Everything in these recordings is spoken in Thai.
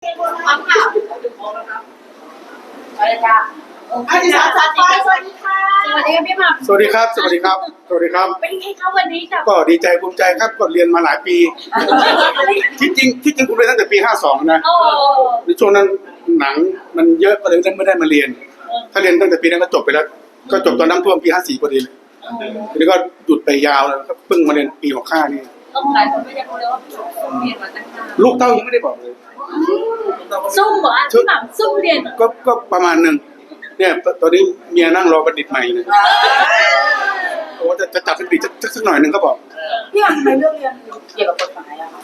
อาจารย์สาธิตสวัสดีค่ะ สวัสดีค่ะพี่หม่สวัสดีครับ สวัสดีครับ สวัสดีครับำเป็นไงคะวันนี้กับก็ดีใจภูมิใจครับก็เรียนมาหลายปี ที่จริงที่จริงผมเรียนตั้งแต่ปี 52 นะโอ้ในช่วงนั้นหนังมันเยอะก็เลยไม่ได้มาเรียน ถ้าเรียนตั้งแต่ปีนั้นก็จบไปแล้ว ก็จบตอนน้ำท่วมปี 54พอดีเลยทีนี้ก็หยุดไปยาวเลยก็เพิ่งมาเรียนปี65นี่ต้องหลายคนก็ยังรู้เลยว่าพี่หม่ำซุ่มเรียนมาตั้งนานลูกเต้ายังไม่ได้บอกเลย ซุ่มเหรอพี่หม่ำซุ่มเรียนเหรอก็ก็ประมาณหนึ่งเนี่ยตตอนนี้เมียนั่งรอบัณฑิตใหม่เลยโอ้จะจะจับบัณฑิตสักสักหน่อยหนึ่งก็บอกพี่อ่านไปเรื่องเรียนเกี่ยวกับกฎหมายอะค่ะ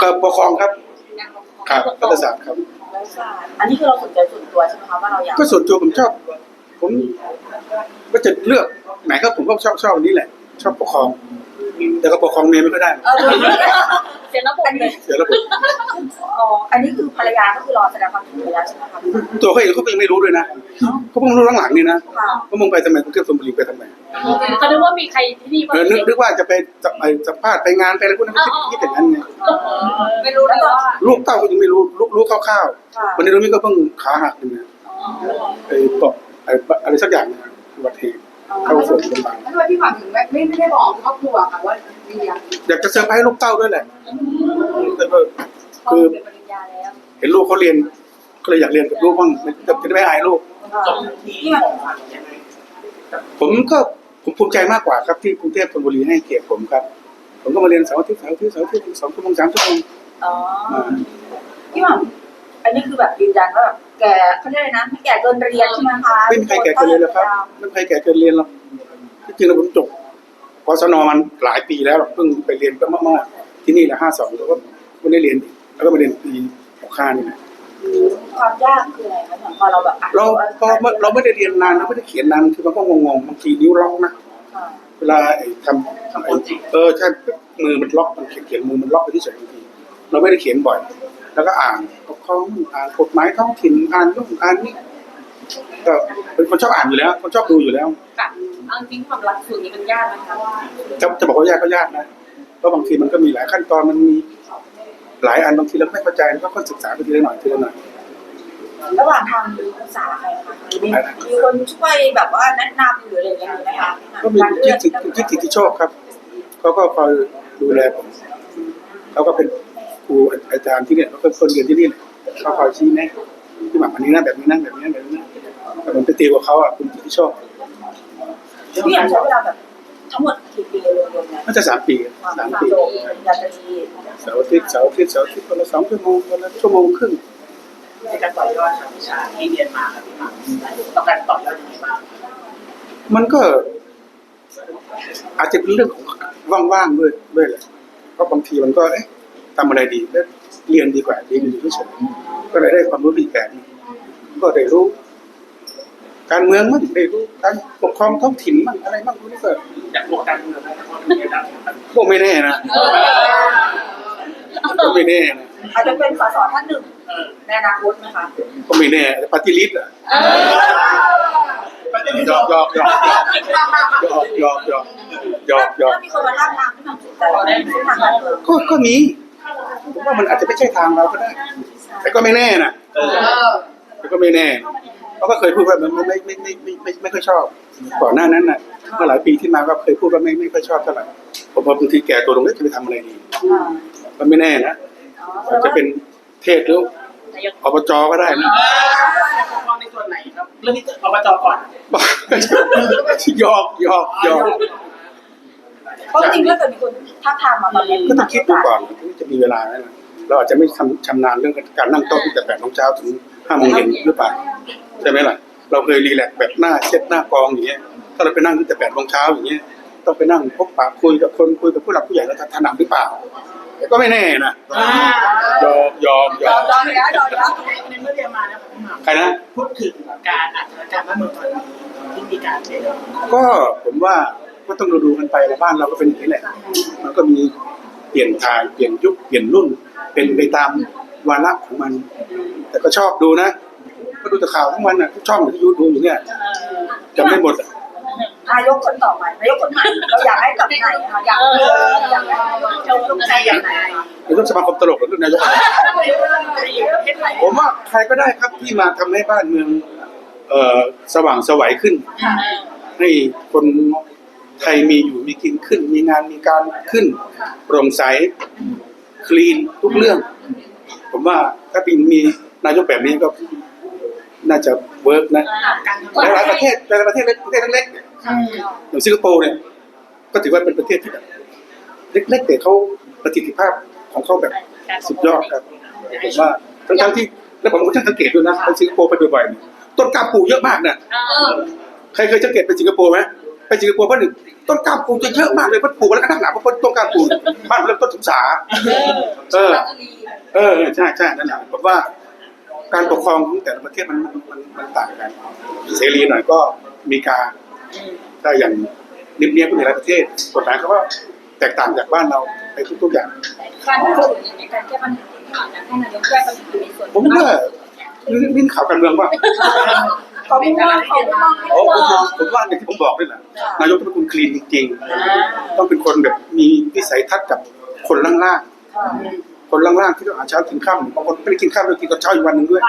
ก็ปกครองครับครับรัฐศาสตร์ครับรัฐศาสตร์อันนี้คือเราสนใจส่วนตัวใช่ไหมคะว่าเราอยากก็ส่วนตัวผมชอบ ผมก็จะเลือกไหนก็ผมก็ชอบชอบอันนี้แหละ ชอบปกครอง แต่ก็ปกครองเมียไม่ค่อยได้เออเสียระบบเลยเสียระบบอ๋ออันนี้คือภรรยาก็คือรอแสดงความยินดีแล้วใช่ไหมคะตัวเขาเองเขาก็ยังไม่รู้ด้วยนะเขาเพิ่งรู้หลังๆนี่นะค่ะว่ามึงไปทำไมกรุงเทพธนบุรีไปทำไมเขาคิดว่ามีใครที่นี่บ้างเออนึกนึกว่าจะไปจะไปสัมภาษณ์ไปงานไปอะไรพวกนั้นไม่คิดคิดอย่างนั้นไงไม่รู้เลยว่าลูกเต้าก็ยังไม่รู้รู้รู้คร่าวๆวันนี้เรานี่ก็เพิ่งขาหักเองนะไอ้ตกไอ้อะไรสักอย่างนะอุบัติเหตุ เข้าส่วนโรงพยาบาลทำไมพี่หวังถึงไม่ไม่ไม่ได้บอกครอบครัวค่ะว่ามีอยากอยากจะเซอร์ไพรส์ลูกเต้าด้วยแหละแต่ก็พ่อคือเป็นปริญญาแล้วเห็นลูกเขาเรียนก็เลยอยากเรียนกับลูกบ้างจะจะได้ไม่อายลูกพี่แบบผมก็ผมภูมิใจมากกว่าครับที่กรุงเทพธนบุรีให้เกียรติผมครับ ผมก็มาเรียนเสาร์อาทิตย์เสาร์อาทิตย์เสาร์อาทิตย์สองชั่วโมงสามชั่วโมงอ๋ออ่าพี่หม่ำ อันนี้คือแบบยืนยันว่าแบบแกเขาเรียกอะไรนะไม่แก่เกินเรียนใช่ไหมคะไม่มีใครแก่เกินเลยหรอกครับไม่มีใครแก่เกินเรียนหรอกที่จริงแล้วผมจบพศนมันหลายปีแล้วเพิ่งไปเรียนก็มากๆที่นี่แหละห้าสองแล้วก็ไม่ได้เรียนอีกแล้วก็มาเรียนปีหกห้านี่แหละความยากคืออะไรคะพอเราแบบอะเราพอเราไม่ได้เรียนนานเราไม่ได้เขียนนานคือมันก็งงๆบางทีนิ้วล็อกนะค่ะเวลาไอ้ทำทำไอ้เออใช่มือมันล็อกมันเขียนเขียนมือมันล็อกไปที่เฉยบางทีเราไม่ได้เขียนบ่อย แล้วก็อ่านปกครองอ่านกฎหมายท้องถิ่นอ่านนู่นอ่านนี่ก็เป็นคนชอบอ่านอยู่แล้ว คนชอบดูอยู่แล้วค่ะเอาจริงความรักสูตรนี้มันยากไหมคะว่าจะจะบอกว่ายากก็ยากนะเพราะบางทีมันก็มีหลายขั้นตอนมันมีหลายอันบางทีเราไม่เข้าใจก็ค่อยศึกษาไปทีละหน่อยทีละหน่อยระหว่างทางมีปรึกษาใครคะมีมีคนช่วยแบบว่าแนะนำหรืออะไรอย่างเงี้ยมีไหมคะก็มีที่ที่ที่ที่ที่โชคครับเขาก็คอยดูแลผมเขาก็เป็น ครูอาจารย์ที่เนี่ยเขาก็คนเรียนที่นี่แหละเขาคอยชี้แนะที่แบบอันนี้นะแบบนี้นะแบบนี้นะแบบนี้นะแต่ผมไปตีกับเขาอะคุณที่โชคพี่อยากใช้เวลาแบบทั้งหมดกี่ปีรวมๆเนี่ยน่าจะสามปีสามปีจบอยากจะดีเสาร์อาทิตย์เสาร์อาทิตย์เสาร์อาทิตย์คนละสองชั่วโมงคนละชั่วโมงครึ่งในการต่อยอดทางวิชาที่เรียนมาครับพี่หม่ำต้องการต่อยอดยังไงบ้างมันก็ อาจจะเป็นเรื่องของว่างๆด้วยด้วยแหละเพราะบางทีมันก็เอ๊ะ ทำอะไรดีแล้วเรียนดีกว่าเรียนอยู่เฉยๆก็เลยได้ความรู้อีกแบบหนึ่งก็ได้รู้ การเมืองมั่งได้รู้การปกครองท้องถิ่นมั่งอะไรมั่งพวกนี้ก็อยากบวกการเมืองไหมเพราะมันมีระดับพวกไม่แน่นะก็ไม่แน่นะอาจจะเป็นสสท่านหนึ่งในอนาคตไหมคะก็ไม่แน่ปฏิริษอะหยอกหยอกหยอกหยอกหยอกหยอกหยอกหยอกถ้ามีคนมาท้าทามที่มันสนใจเส้นทางการเมืองก็ก็มี ผมว่ามันอาจจะไม่ใช่ทางเราก็ได้ แต่ก็ไม่แน่นะเออแต่ก็ไม่แน่เขาก็เคยพูดว่ามันไม่ไม่ไม่ไม่ไม่ไม่ค่อยชอบ ก่อนหน้านั้นน่ะเมื่อหลายปีที่มาก็เคยพูดว่าไม่ไม่ค่อยชอบเท่าไหร่ผมว่าบางทีแก่ตัวลงแล้วจะไปทำอะไรดีอ่าก็ไม่แน่นะอาจจะเป็นเทศหรืออบจก็ได้นะปกครองในส่วนไหนครับเรื่องนี้อบจก่อนหยอกหยอกหยอกเพ ราะจริงๆถ้าเกิดมีคนท้าทามมาตอนนี้ก็ต้องคิดดูก่อนว่าจะมีเวลาไหมล่ะเราอาจจะไม่ทำชำนาญเรื่องการนั่งโต๊ะตั้งแต่แปดโมงเช้าถึงห้าโมงเย็นหรือเปล่าใช่ไหมล่ะ เราเคยรีแลกซ์แบบหน้าเช็ดหน้ากองอย่างเงี้ยถ้าเราไปนั่งตั้งแต่แปดโมงเช้าอย่างเงี้ยต้องไปนั่งพบปะคุยกับคนคุยกับผู้หลักผู้ใหญ่แล้วจะถนัดหรือเปล่าแต่ก็ไม่แน่นะยอมยอมยยออมมยอมแล้วยอมแล้วในเมื่อเรียนมาแล้วครับพี่หม่ำใครนะพูดถึงการอัดการบ้านเมืองตอนนี้ที่มีการเปลี่ยนก็ผมว่า ก็ต้องดูดูๆกันไปบ้านเราก็เป็นอย่างนี้แหละ มันก็มีเปลี่ยนทางเปลี่ยนยุคเปลี่ยนรุ่น เป็นไปตามวาระของมัน แต่ก็ชอบดูนะก็ดูแต่ข่าวทั้งวันน่ะทุกช่องที่ยูดูอยู่เนี่ยจำไม่หมดอะนายกคนต่อไปนายกคนใหม่เราอยากให้กับไหนคะอยากอยากให้นายกชมใจอย่างไหนนายกสมาคมตลกหรือนายกอะไรในประเทศไทผมว่าใครก็ได้ครับที่มาทำให้บ้านเมือง เอ่อสว่างไสวัยขึ้น ให้คน ไทยมีอยู่มีกินขึ้น มีงานมีการขึ้นโปร่งใสคลีนทุกเรื่อง ผมว่าถ้าปีมีนายกแบบนี้ก็น่าจะเวิร์กนะหลายๆประเทศหลายๆประเทศเล็กประเทศเล็กๆเนี่ยอย่างสิงคโปร์เนี่ยก็ถือว่าเป็นประเทศที่แบบเล็กๆแต่เขาประสิทธิภาพของเขาแบบสุดยอดครับผมว่าทั้งๆที่แล้วผมก็ช่างสังเกตด้วยนะไปสิงคโปร์ไปบ่อยๆเนี่ยต้นกล้าปลูกเยอะมากเนี่ยใครเคยสังเกตไปสิงคโปร์ไหม ไปสิงคโปร์เพราะหนึ่งต้นกล้ามปูจะเยอะมากเลยมันปลูกแล้วก็ตั้งหนาเพราะต้นกล้ามปูบ้านเริ่มต้นศึกษาเออ เออใช่ใช่นั่นแหละผมว่า การปกครองของแต่ละประเทศมันมันมันต่างกัน เสรีหน่อยก็มีการถ้าอย่างเนียบๆก็มีหลายประเทศกฎหมายเขาก็แตกต่างจากบ้านเราในทุกๆอย่างการพูดถึงในการแก้ปัญหาที่ผ่านมาให้นายกแก้ปัญหาในส่วนผมว่านี่นี่ข่าวการเมืองว่า ขอบคุณมากขอบคุณมากโอ้ผมมองผมว่าอย่างที่ผมบอกนี่แหละนายกต้องเป็นคนคลีนจริงๆ ต้องเป็นคนแบบมีวิสัยทัศน์กับคนล่างๆ คนล่างๆที่ต้องหาเช้ากินข้าวบางคนไม่ได้กินข้าวเลยกินตอนเช้าอีกวันหนึ่งด้วย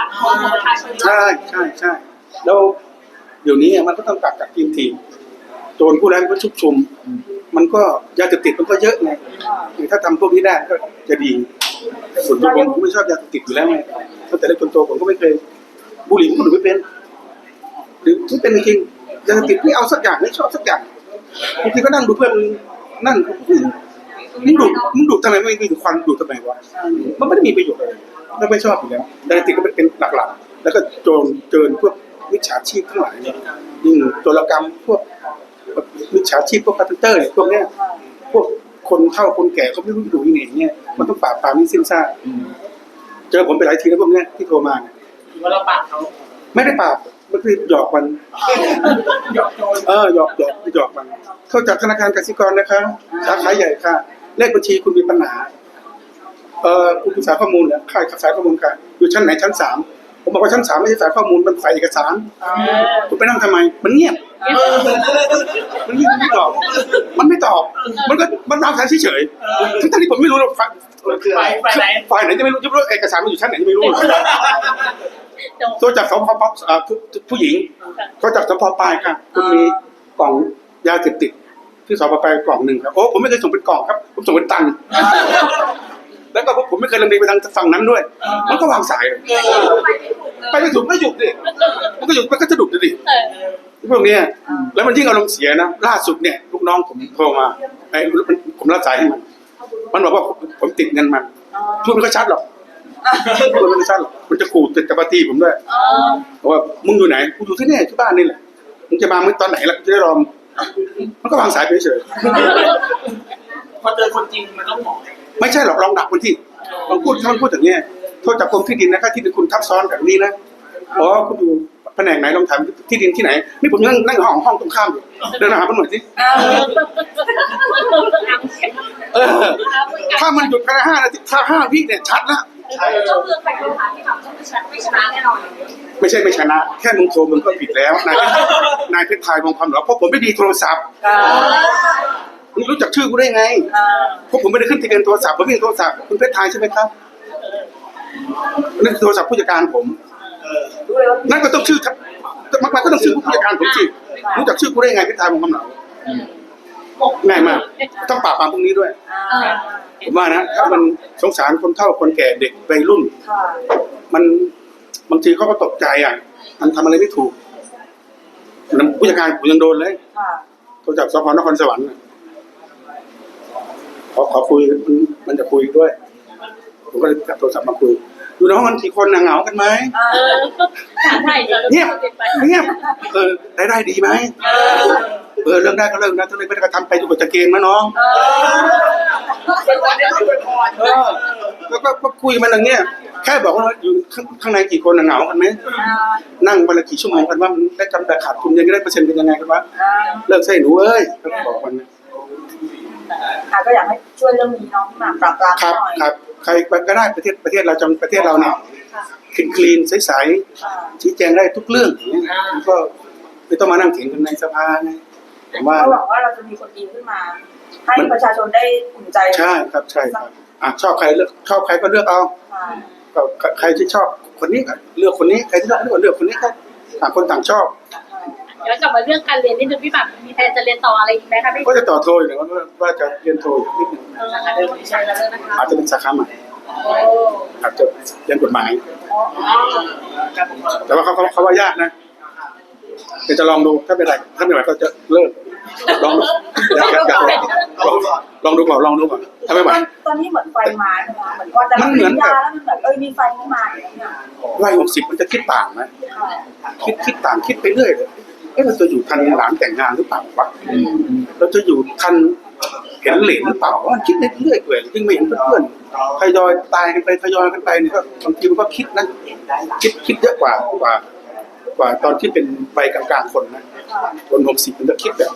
ประชาชนใช่ใช่ใช่แล้วเดี๋ยวนี้มันก็ต้องกักกักทีมทีมโจรผู้ร้ายมันก็ชุกชุม มันก็ยาเสพติดมันก็เยอะไงถ้าทำพวกนี้ได้ก็จะดีส่วนตัวผมผมไม่ชอบยาเสพติดอยู่แล้วไงตั้งแต่เล็กจนโตผมก็ไม่เคยบุหรี่ผมก็ดูไม่เป็นห รือที่เป็นจริงๆยาเสพติดไม่เอาสักอย่างไม่ชอบสักอย่างบางทีก็นั่งดูเพื่อนนั่งมึงดูมึงดูทำไมไม่มีควันดูทำไมวะมันไม่ได้มีประโยชน์เลยก็ไม่ชอบอยู่แล้วยาเสพติดก็เป็นหลักๆแล้วก็โจรเกินพวกมิจฉาชีพทั้งหลายเนี่ยยิ่งโจรกรรมพวกมิจฉาชีพพวกคาร์เตอร์เนี่ยพวกเนี้ยพวกคนเฒ่าคนแก่เขาไม่รู้อยู่ที่ไหนเนี่ยมันต้องปราบปรามให้สิ้นซากเจอผมไปหลายทีแล้วพวกเนี้ยที่โทรมาเนี่ยถือว่าเราปากเขาไม่ได้ปราบ มันคือหยอกมันหยอกโจรเออหยอกหยอกหยอกมัน เข้าจากธนาคารกสิกรนะคะสาขาใหญ่ค่ะ เลขบัญชีคุณมีปัญหา เอ่อคุณปรึกษาข้อมูลเนี่ยค่ายสายข้อมูลกันอยู่ชั้นไหนชั้นสามผมบอกว่าชั้นสามไม่ใช่สายข้อมูลมันฝ่ายเอกสารคุณไปนั่งทำไม มันเงียบมันเงียบมันไม่ตอบ มันไม่ตอบ มันก็มันวางสายเฉยๆทั้งๆที่ผมไม่รู้หรอกฝ่ายไปไปไหนฝ่ายไหนจะไม่รู้จะไม่รู้เอกสารมันอยู่ชั้นไหนจะไม่รู้ โทรจากสพปเอ่อผู้ผู้หญิงก็จากสพปลายค่ะคุณมีกล่องยาเสพติดที่สพปลายกล่องหนึ่งครับโอ้ผมไม่เคยส่งเป็นกล่องครับผมส่งเป็นตันแล้วก็ผมไม่เคยลำเลียงไปทางฝั่งนั้นด้วย มันก็วางสายเลยไปไม่ถูกไม่หยุดดิมันก็หยุดมันก็จะดุดดิพวกเนี้ยแล้วมันยิ่งอารมณ์เสียนะล่าสุดเนี่ยลูกน้องผมโทรมาไอ้มันผมรับสายให้มัน มันบอกว่าผมติดเงินมันพูดมันก็ชัดหรอก พูดมันก็ชัดหรอกมันจะขู่จะจะปฏิผมด้วยบอกว่ามึงอยู่ไหนกูอยู่ที่นี่ที่บ้านนี่แหละมึงจะมาเมื่อตอนไหนล่ะจะได้รอมงมันก็วางสายไปเฉยพอเจอคนจริงมันต้องหมอไม่ใช่หรอกลองดักมันที่ลองพูดถ้ามันพูดอย่างเนี้ยโทษจากกรมที่ดินนะครับที่ดินคุณทับซ้อนกับนี้นะอ๋อคุณอยู่แผนกไหนลองถามที่ดินที่ไหนนี่ผมนั่งนั่งห้องห้องตรงข้ามอยู่เดินมาหามันหน่อยสิเออถ้ามันหยุดภายในห้านาทีถ้าห้าวิเนี่ยชัดละ ก็คือใครคำถามที่แบบต้องไม่ชนะไม่ชนะแน่นอนไม่ใช่ไม่ชนะ แค่มึงโทรมึงก็ผิดแล้ว นายนายเพชรไทยมองความเหรอเพราะผมไม่ดีโทรศัพท์มึงรู้จักชื่อกูได้ไงเพราะผมไม่ได้ขึ้นทะเบียนโทรศัพท์ผมไม่มีโทรศัพท์คุณเพชรไทยใช่ไหมครับนั่นคือโทรศัพท์ผู้จัดการผมนั่นก็ต้องชื่อครับมันก็ต้องชื่อผู้จัดการผมสิรู้จักชื่อกูได้ไงเพชรไทยมองความเหรอง่ายมากต้องปราบปรามพวกนี้ด้วย ผมว่านะถ้ามันสงสารคนเฒ่าคนแก่เด็กวัยรุ่น มันบางทีเขาก็ตกใจอะ มันทำอะไรไม่ถูกผู้จัดการผมยังโดนเลยโทรจากสพนครสวรรค์น่ะขอขอคุยมันมันจะคุยด้วย ผมก็เลยจับโทรศัพท์มาคุยอยู่ในห้องกันกี่คนน่ะเหงากันไหมถามไทยจะเงียบเงียบเออรายได้ดีไหมเออเรื่องได้ก็เรื่องนะถ้าเลยไม่ได้ก็ทำไปจนกว่าจะเกณฑ์นะน้อง เป็นวันนี้เป็นพรเออแล้วก็ก็คุยมันอย่างเงี้ยแค่บอกว่าอยู่ข้างข้างในกี่คนน่ะเหงากันไหมนั่งวันละกี่ชั่วโมงกันว่ามันได้กำไรขาดทุนยังไงได้เปอร์เซ็นต์เป็นยังไงกันวะเลิกใส่หนูเอ้ยก็บอกมันนะค่ะก็อยากให้ช่วยเรื่องนี้เน้องหมากปราบปรามครับหน่อยครับ ใครก็ได้ประเทศประเทศเราจำประเทศเราเนี่ยคลีนคลีนใสค่ะๆชี้แจงได้ทุกเรื่องอย่างเงี้ยมันก็ไม่ต้องมานั่งเถียงกันในสภาไงผมว่า ก็หวังว่าเราจะมีคนดีขึ้นมา ให้ประชาชนได้อุ่นใจใช่ครับใช่ครับอะชอบใครเลือกชอบใครก็เลือกเอาค่ะก็ใครที่ชอบคนนี้ก็เลือกคนนี้ใครที่ชอบเลือกเลือกคนนี้ก็ต่างคนต่างชอบย้อนกลับมาเรื่องการเรียนนิดนึงพี่หม่ำมีแผนจะเรียนต่ออะไรอีกไหมคะพี่ก็จะต่อโทอยู่นะว่าว่าจะเรียนโทอีกนิดหนึงเออนะคะเดิมใช่แล้วนะคะอาจจะเป็นสาขาใหม่โอ้อาจจะเรียนกฎหมายครับผมแต่ว่าเขาเขาเขาว่ายากนะเดี๋ยวจะลองดูถ้าเป็นไรถ้าไม่ไหวก็จะเลิก ลองดูอยากอยากอยากลองลองดูก่อนลองดูก่อนถ้าไม่ไหวตอนนี้เหมือนไฟมาใช่ไหมคะเหมือนว่าจะมันเหมือนยาแล้วมันแบบเอ้ยมีไฟขึ้นมาอย่างเงี้ยวัยหกสิบมันจะคิดต่างนะค่ะคิดคิดต่างคิดไปเรื่อยเลยเอ๊ะเราจะอยู่ทันหลานแต่งงานหรือเปล่าวะเราจะอยู่ทันเห็นเหลนหรือเปล่าว่าคิดไปเรื่อยเปื่อยยิ่งไม่เห็นเพื่อนๆทยอยตายกันไปทยอยกันไปเนี่ยก็บางทีมันก็คิดนะคิดคิดเยอะกว่ากว่า กว่าตอนที่เป็นวัยกลางๆคนนะคนหกสิบมันจะคิดแบบ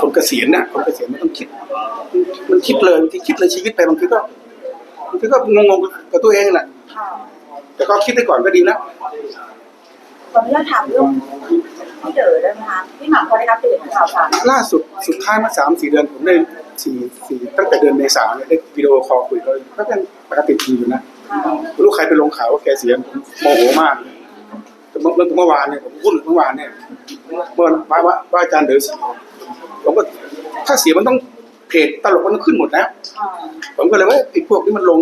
คนเกษียณน่ะคนเกษียณมันต้องคิด มันคิดเลยบางทีคิดเลยชีวิตไปบางทีก็บางทีก็งงๆกับตัวเองแหละค่ะแต่ก็คิดได้ก่อนก็ดีแล้วตอนนี้เราถามเรื่องพี่เด๋อได้ไหมคะพี่หม่ำพอได้รับตื่นข่าวสารล่าสุดสุดท้ายมาสามสี่เดือนผมได้สี่สี่ตั้งแต่เดือนเมษาเนี่ยได้วิดีโอคอลคุยก็ก็ยังปกติดีอยู่นะค่ะไม่รู้ใครไปลงข่าวว่าแกเสียผมโมโหมากแต่เมื่อเมื่อวานเนี่ยผมพูดเมื่อวานเนี่ยเมื่อว่าว่าว่าอาจารย์เด๋อเสีย ผมก็ถ้าเสียมันต้องเพจตลกมันต้องขึ้นหมดแล้วค่ะผมก็เลยว่าไอ้พวกนี้มันลง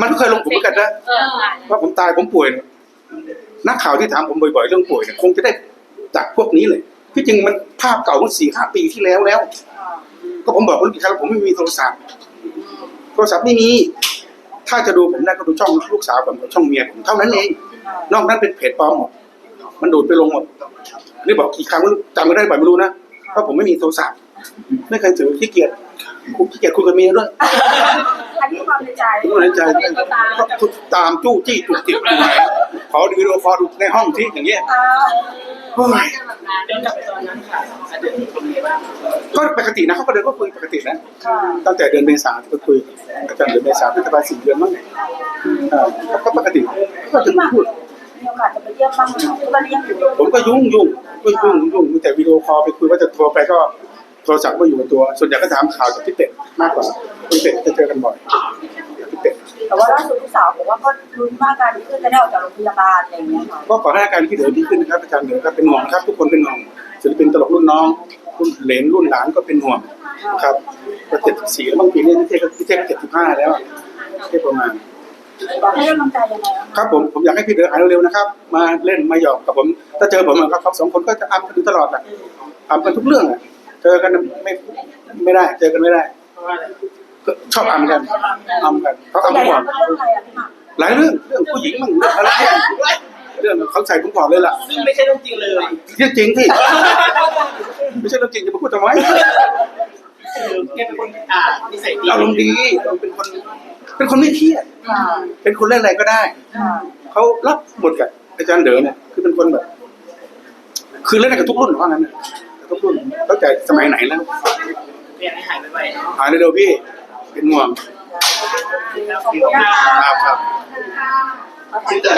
มันก็เคยลงผมเหมือนกันนะเออว่าผมตายผมป่วยเนี่ยนักข่าวที่ถามผมบ่อยๆเรื่องป่วยเนี่ยคงจะได้จากพวกนี้เลยที่จริงมันภาพเก่าเมื่อสี่ห้าปีที่แล้วแล้วค่ะก็ผมบอกคนอีกครั้งผมไม่มีโทรศัพท์โทรศัพท์ไม่มี ถ้าจะดูผมได้ก็ดูช่องลูกสาวผมกับช่องเมียผมเท่านั้นเองนอกนั้นเป็นเพจปลอมหมดมันดูดไปลงหมดนี่บอกกี่ครั้งไม่รู้จำไม่ได้บ่อยไม่รู้นะ เพราะผมไม่มีโทรศัพท์ไม่เคยถือขี้เกียจขี้เกียจคุยกับเมียด้วยอันนี้ความในใจผมไม่สนใจก็ตามจู้จี้จุกจิกอยู่ไหนขอดูวิดีโอคอลดูในห้องที่อย่างเงี้ยอ่าโอ้ยเดินกลับไปตอนนั้นค่ะอดีตเป็นยังไงบ้างก็ปกตินะเขาก็เดินก็คุยปกตินะค่ะตั้งแต่เดือนเมษาที่ก็คุยอาจารย์เดือนเมษาพฤษภาสี่เดือนมั้งเอ่าก็ปกติก็จะพูดมีโอกาสจะไปเยี่ยมบ้างไหมคะตอนนี้ยังอยู่ผมก็ยุ่ง ยุ่งก็ยุ่งยุ่งมีแต่วิดีโอคอลไปคุยว่าจะโทรไปก็โทรศัพท์ก็อยู่กับตัว ส่วนใหญ่ก็ถามข่าวจากพี่เป็ดมากกว่าพี่เป็ดจะเจอกันบ่อยพี่เป็ดแต่ว่าล่าสุดลูกสาวบอกว่าก็ลุ้นมากการที่จะได้ออกจากโรงพยาบาลอะไรอย่างเงี้ยค่ะก็ขอให้อาการที่เหลือดีขึ้นนะครับอาจารย์เหลือครับเป็นห่วงครับ ทุกคนเป็นห่วงศิลปินตลกรุ่นน้องรุ่นเหลนรุ่นหลานก็เป็นห่วงครับก็เจ็ดสี่แล้วบางปีนี้พี่เจ๊ก็พี่เจ๊ก็เจ็ดสิบห้าแล้วเจ๊ประมาณ ให้กำลังใจยังไงบ้างะครับ ผมผมอยากให้พี่เดือหายเร็วๆนะครับ มาเล่นมาหยอกกับผม ถ้าเจอผมอะครับเขาสองคนก็จะอัมกันอยู่ตลอดแหละอัมกันทุกเรื่องอะเจอกันไม่ไม่ได้ เจอกันไม่ได้เพราะว่าอะไรก็ชอบอัมกันอัมกันเขาส่วอันมใหญ่ก่อนก็เรื่องอะไรอะพี่หม่ำหลายเรื่องเรื่องผู้หญิงมั่งเรื่องอะไรเรื่องเขาใส่ผมก่อนเลยล่ะซึ่งไม่ใช่เรื่องจริงเลยเรื่องจริงที่ไม่ใช่เรื่องจริงจะมาพูดทำไมคือแกเป็นคนอ่านิสัยดีอารมณ์ดีเราเป็นคน เป็นคนไม่เครียดค่ะเป็นคนเล่นอะไรก็ได้ค่ะเขารับบทกับอาจารย์เด๋อเนี่ยคือเป็นคนแบบ คือเล่นได้กับทุกรุ่นว่างั้นน่ะทุกรุ่นตั้งแต่สมัยไหนแล้วเรียนให้หายไปๆเนาะหายเร็วๆพี่ เป็นห่วงขอบคุณนะคะครับครับขอบคุณค่ะ